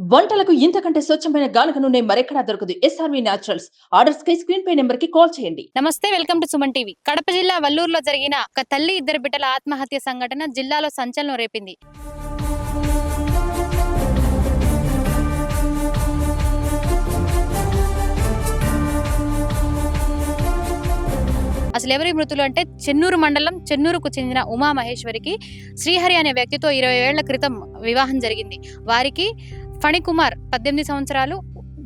వంటలకు ఇంతకంటే స్వచ్ఛమైన గానుగ నూనె మరెక్కడా దొరకదు. ఎస్ఆర్వి న్యాచురల్స్ ఆర్డర్స్ కై స్క్రీన్ పే నెంబర్కి కాల్ చేయండి. నమస్తే welcome to Suman TV. Kadapa జిల్లా వల్లూరులో జరిగిన ఒక తల్లి ఇద్దరు బిడ్డల ఆత్మహత్య సంఘటన జిల్లాలో సంచలనం రేపింది. అసలు ఎవరి మృతులు అంటే చెన్నూరు మండలం చెన్నూరుకు చెందిన ఉమా మహేశ్వరికి శ్రీహరి అనే వ్యక్తితో ఇరవై ఏళ్ళ క్రితం వివాహం జరిగింది. వారికి ఫణికుమార్ పద్దెనిమిది సంవత్సరాలు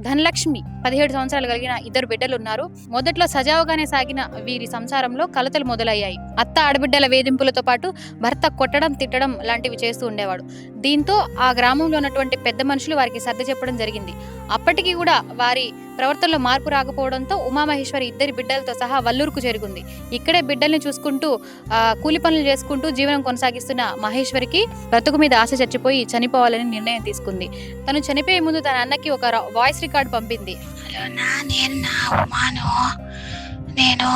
ధనలక్ష్మి పదిహేడు సంవత్సరాలు కలిగిన ఇద్దరు బిడ్డలు ఉన్నారు. మొదట్లో సజావుగానే సాగిన వీరి సంసారంలో కలతలు మొదలయ్యాయి. అత్త ఆడబిడ్డల వేధింపులతో పాటు భర్త కొట్టడం తిట్టడం లాంటివి చేస్తూ ఉండేవాడు. దీంతో ఆ గ్రామంలో ఉన్నటువంటి పెద్ద మనుషులు వారికి సర్ది చెప్పడం జరిగింది. అప్పటికీ కూడా వారి ప్రవర్తనలో మార్పు రాకపోవడంతో ఉమామహేశ్వరి ఇద్దరి బిడ్డలతో సహా వల్లూరుకు చేరుకుంది. ఇక్కడే బిడ్డల్ని చూసుకుంటూ కూలి పనులు చేసుకుంటూ జీవనం కొనసాగిస్తున్న మహేశ్వరికి బ్రతుకు మీద ఆశ చచ్చిపోయి చనిపోవాలని నిర్ణయం తీసుకుంది. తను చనిపోయే ముందు తన అన్నకి ఒక వాయిస్ రికార్డ్ పంపింది. హలో నా నేను నా ఉమాను. నేను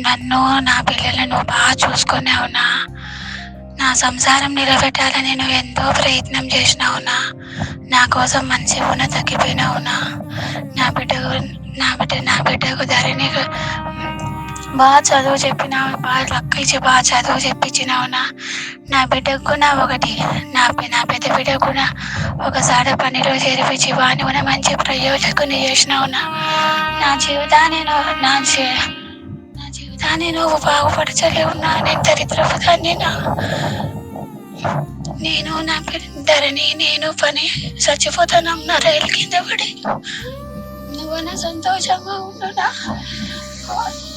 నన్ను నా పిల్లలను బాగా చూసుకున్నావునా నా. సంసారం నిలబెట్టాలని నేను ఎంతో ప్రయత్నం చేసినావునా నా. కోసం మంచి ఉన్న తగ్గిపోయినావునా నా బిడ్డకు నా బిడ్డ నా బిడ్డకు ధరణి బాగా చదువు చెప్పినావు బాగా లక్క ఇచ్చి బాగా చదువు చెప్పించినావునా నా. బిడ్డకు కూడా ఒకటి నా నా పెద్ద బిడ్డకు కూడా ఒకసారి పనిలో చేర్పించి వాని కూడా మంచి ప్రయోజకుని చేసినావు నా. నా జీవితాన్ని నా జీ నా జీవితాన్ని నువ్వు బాగుపరచలేవు నా నేను దరిద్రపుతాన్ని నా. నేను నా బిడ్డరిని నేను పని చచ్చిపోతాను నా రైలు కింద పడి నువ్వన్నా సంతోషంగా ఉండునా నువ్వన్నా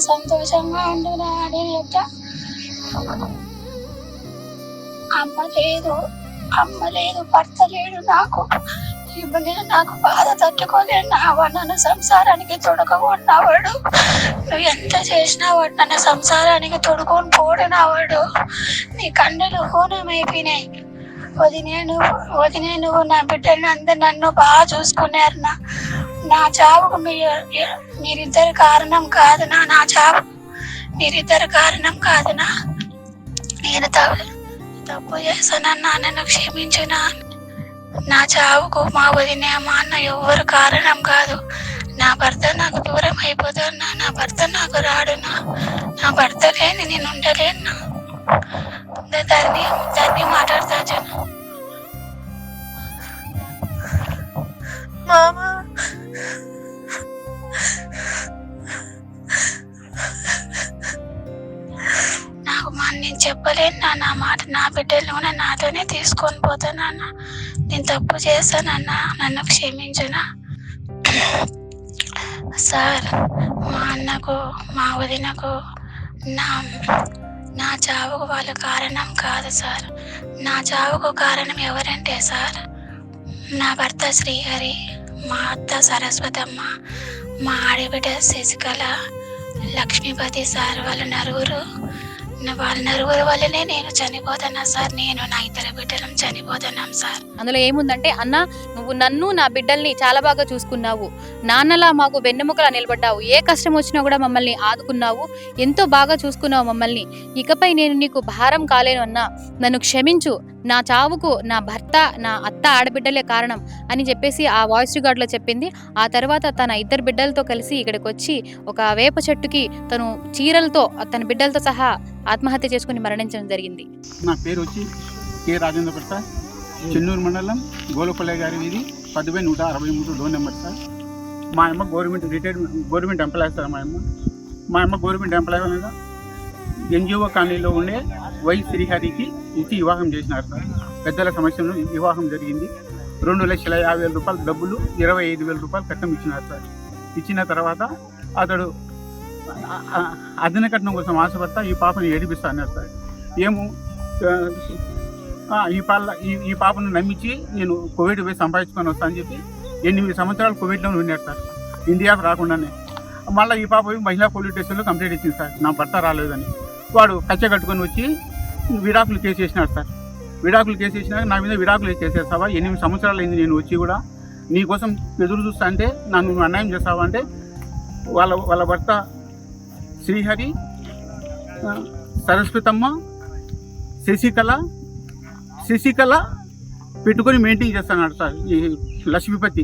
సంతోషంగా ఉండునా అనే యొక్క అమ్మ లేదు అమ్మ లేదు భర్త లేడు నాకు. ఇవ్వలేదు నాకు బాధ తట్టుకోలేను నావా నన్ను సంసారానికి తొడగకున్నావాడు. నువ్వు ఎంత చేసినావాడు నన్ను సంసారానికి తొడుకొని పోడినావాడు నీ కన్నులు హూనమైపోయినాయి. వదినే నువ్వు వదినే నువ్వు నా బిడ్డలు అందరు నన్ను బాగా చూసుకున్నారు నా నా చావుకు మీ మీరిద్దరు కారణం కాదునా నా చావు మీరిద్దరు కారణం కాదునా నేను తప్పు తప్పు చేశానన్నా నన్ను క్షమించునా. నా చావుకు మా వదిన మా అన్న ఎవ్వరు కారణం కాదు. నా భర్త నాకు దూరం అయిపోతున్నా నా భర్త నాకు రాడునా? నా భర్త లేని నేను ఉండలేను? దాన్ని దాన్ని మాట్లాడతా జన. మామా నేను చెప్పలేను నా నా మాట నా బిడ్డలు కూడా నాతోనే తీసుకొని పోతానన్న నేను తప్పు చేశానన్నా నన్ను క్షమించునా? సార్ మా అన్నకు మా వదినకు నా నా చావుకు వాళ్ళ కారణం కాదు సార్. నా చావుకు కారణం ఎవరంటే సార్ నా భర్త శ్రీహరి మా అత్త సరస్వతమ్మ మా ఆడబిడ్డ శశికళ లక్ష్మీపతి సార్ వాళ్ళ నలుగురు వాళ్ళ నలుగురు వల్లనే నేను చనిపోతున్నా సార్. నేను నా ఇద్దరు బిడ్డలను చనిపోతున్నాం సార్. అందులో ఏముందంటే అన్న నువ్వు నన్ను నా బిడ్డల్ని చాలా బాగా చూసుకున్నావు. నాన్నలా మాకు వెన్నెముకలా నిలబడ్డావు. ఏ కష్టం వచ్చినా కూడా మమ్మల్ని ఆదుకున్నావు. ఎంతో బాగా చూసుకున్నావు మమ్మల్ని. ఇకపై నేను నీకు భారం కాలేను అన్నా. నన్ను క్షమించు. నా చావుకు నా భర్త నా అత్త ఆడబిడ్డలే కారణం అని చెప్పేసి ఆ వాయిస్ రికార్డులో చెప్పింది. ఆ తర్వాత తన ఇద్దరు బిడ్డలతో కలిసి ఇక్కడికి వచ్చి ఒక వేప చెట్టుకి తను చీరలతో తన బిడ్డలతో సహా ఆత్మహత్య చేసుకుని మరణించడం జరిగింది. నా పేరు వచ్చి కె. రాజేంద్ర ప్రసాద్. చెన్నూరు మండలం గోలపల్లె గారి వీధి పదివే నూట అరవై మూడు డోర్ నెంబర్ సార్. మా అమ్మ government retired government employee sir మా అమ్మ. మా అమ్మ గవర్నమెంట్ ఎంప్లాయీ అనగా ఎన్జిఓ కాలనీలో ఉండే వై శ్రీహరికి ఇచ్చి వివాహం చేసినారు సార్. పెద్దల సమస్యను వివాహం జరిగింది. రెండు లక్షల యాభై వేల రూపాయలు డబ్బులు ఇరవై ఐదు వేల రూపాయలు కట్టం ఇచ్చినారు సార్. ఇచ్చిన తర్వాత అతడు ఆ- కట్నం కోసం ఆశపడతా ఈ పాపను ఏడిపిస్తా అన్నారు సార్. ఏమో ఈ పాల ఈ ఈ పాపను నమ్మించి నేను కోవిడ్ పోయి సంపాదించుకొని వస్తా అని చెప్పి ఎనిమిది సంవత్సరాలు కోవిడ్లో ఉన్నాడు సార్. ఇండియాకు రాకుండానే. మళ్ళీ ఈ పాప పోయి మహిళా పోలీస్ స్టేషన్లో కంప్లైంట్ ఇచ్చింది సార్. నా భర్త రాలేదని. వాడు కచ్చ కట్టుకొని వచ్చి విడాకులు కేసు వేసినాడు సార్. విడాకులు కేసు వేసినాక నా మీద విడాకులు చేసేస్తావా ఎనిమిది సంవత్సరాలు అయింది నేను వచ్చి కూడా నీ కోసం ఎదురు చూస్తా అంటే నన్ను నువ్వు అన్యాయం చేస్తావా అంటే వాళ్ళ వాళ్ళ భర్త శ్రీహరి సరస్వతమ్మ శశికళ శశికళ పెట్టుకొని మెయింటైన్ చేస్తున్నాడు సార్ ఈ లక్ష్మీపతి.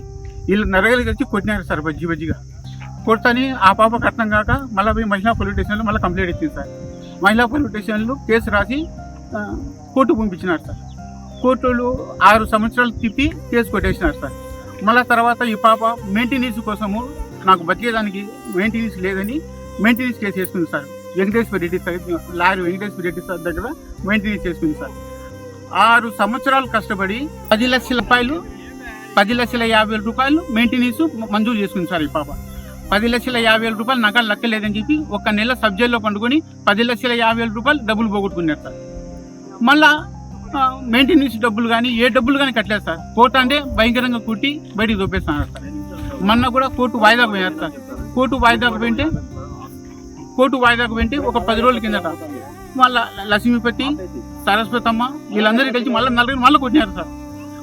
వీళ్ళు నరగలి కలిసి కొట్టినారు సార్ బజ్జి బజ్జిగా. కొడతని ఆ పాప కట్నం కాక మళ్ళీ పోయి మహిళా పోలీస్ స్టేషన్లో మళ్ళీ కంప్లైంట్ ఇచ్చింది సార్. మహిళా పోలీస్ స్టేషన్లో కేసు రాసి కోర్టు కోర్టుకు పంపించినారు సార్. కోర్టులు ఆరు సంవత్సరాలు తిప్పి కేసు కొట్టేసినారు సార్. మళ్ళీ తర్వాత ఈ పాప మెయింటెనెన్స్ కోసము నాకు బతికేదానికి మెయింటెనెన్స్ లేదని మెయింటెనెన్స్ కేసు వేసుకుంది sir. Venkateswara Reddy sir lorry Venkateswara Reddy sir దగ్గర మెయింటెనెన్స్ చేసుకుంది సార్. ఆరు సంవత్సరాలు కష్టపడి పది లక్షల రూపాయలు పది లక్షల యాభై వేల రూపాయలు మెయింటెనెన్స్ మంజూరు చేసుకుంది సార్ ఈ పాప. పది లక్షల యాభై వేల రూపాయలు నగలు లెక్కలేదని చెప్పి ఒక నెల సబ్జెక్ట్లో పండుకొని పది లక్షల యాభై వేల రూపాయలు డబ్బులు పోగొట్టుకున్నారు సార్. మళ్ళా మెయింటెనెన్స్ డబ్బులు కానీ ఏ డబ్బులు కానీ కట్టలేదు సార్. కోర్టు అంటే భయంకరంగా కుట్టి బయటికి దొప్పేస్తున్నారు సార్. మొన్న కూడా కోర్టు వాయిదాకు పోయారు సార్. కోర్టు వాయిదాకు పోయింటే కోర్టు వాయిదాకు పోయింటే ఒక పది రోజుల కిందట మళ్ళా లక్ష్మీపతి సరస్వతమ్మ వీళ్ళందరూ కలిసి మళ్ళీ నలుగురు మళ్ళీ కొట్టినారు సార్.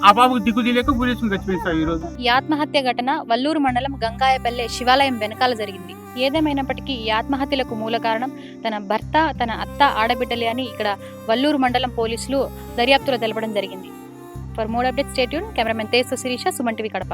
ఆ బాబుకు దిక్కు తెలియక పోలీసులు చచ్చిపోయింది సార్ ఈరోజు ఈ ఆత్మహత్య ఘటన వల్లూరు మండలం గంగాయపల్లె శివాలయం వెనకాల జరిగింది. ఏదేమైనప్పటికీ ఈ ఆత్మహత్యలకు మూల కారణం తన భర్త తన అత్త ఆడబిడ్డలే అని ఇక్కడ వల్లూరు మండలం పోలీసులు దర్యాప్తులో తెలపడం జరిగింది. For more update stay tuned cameraman Teja Sirisha Suman TV Kadapa.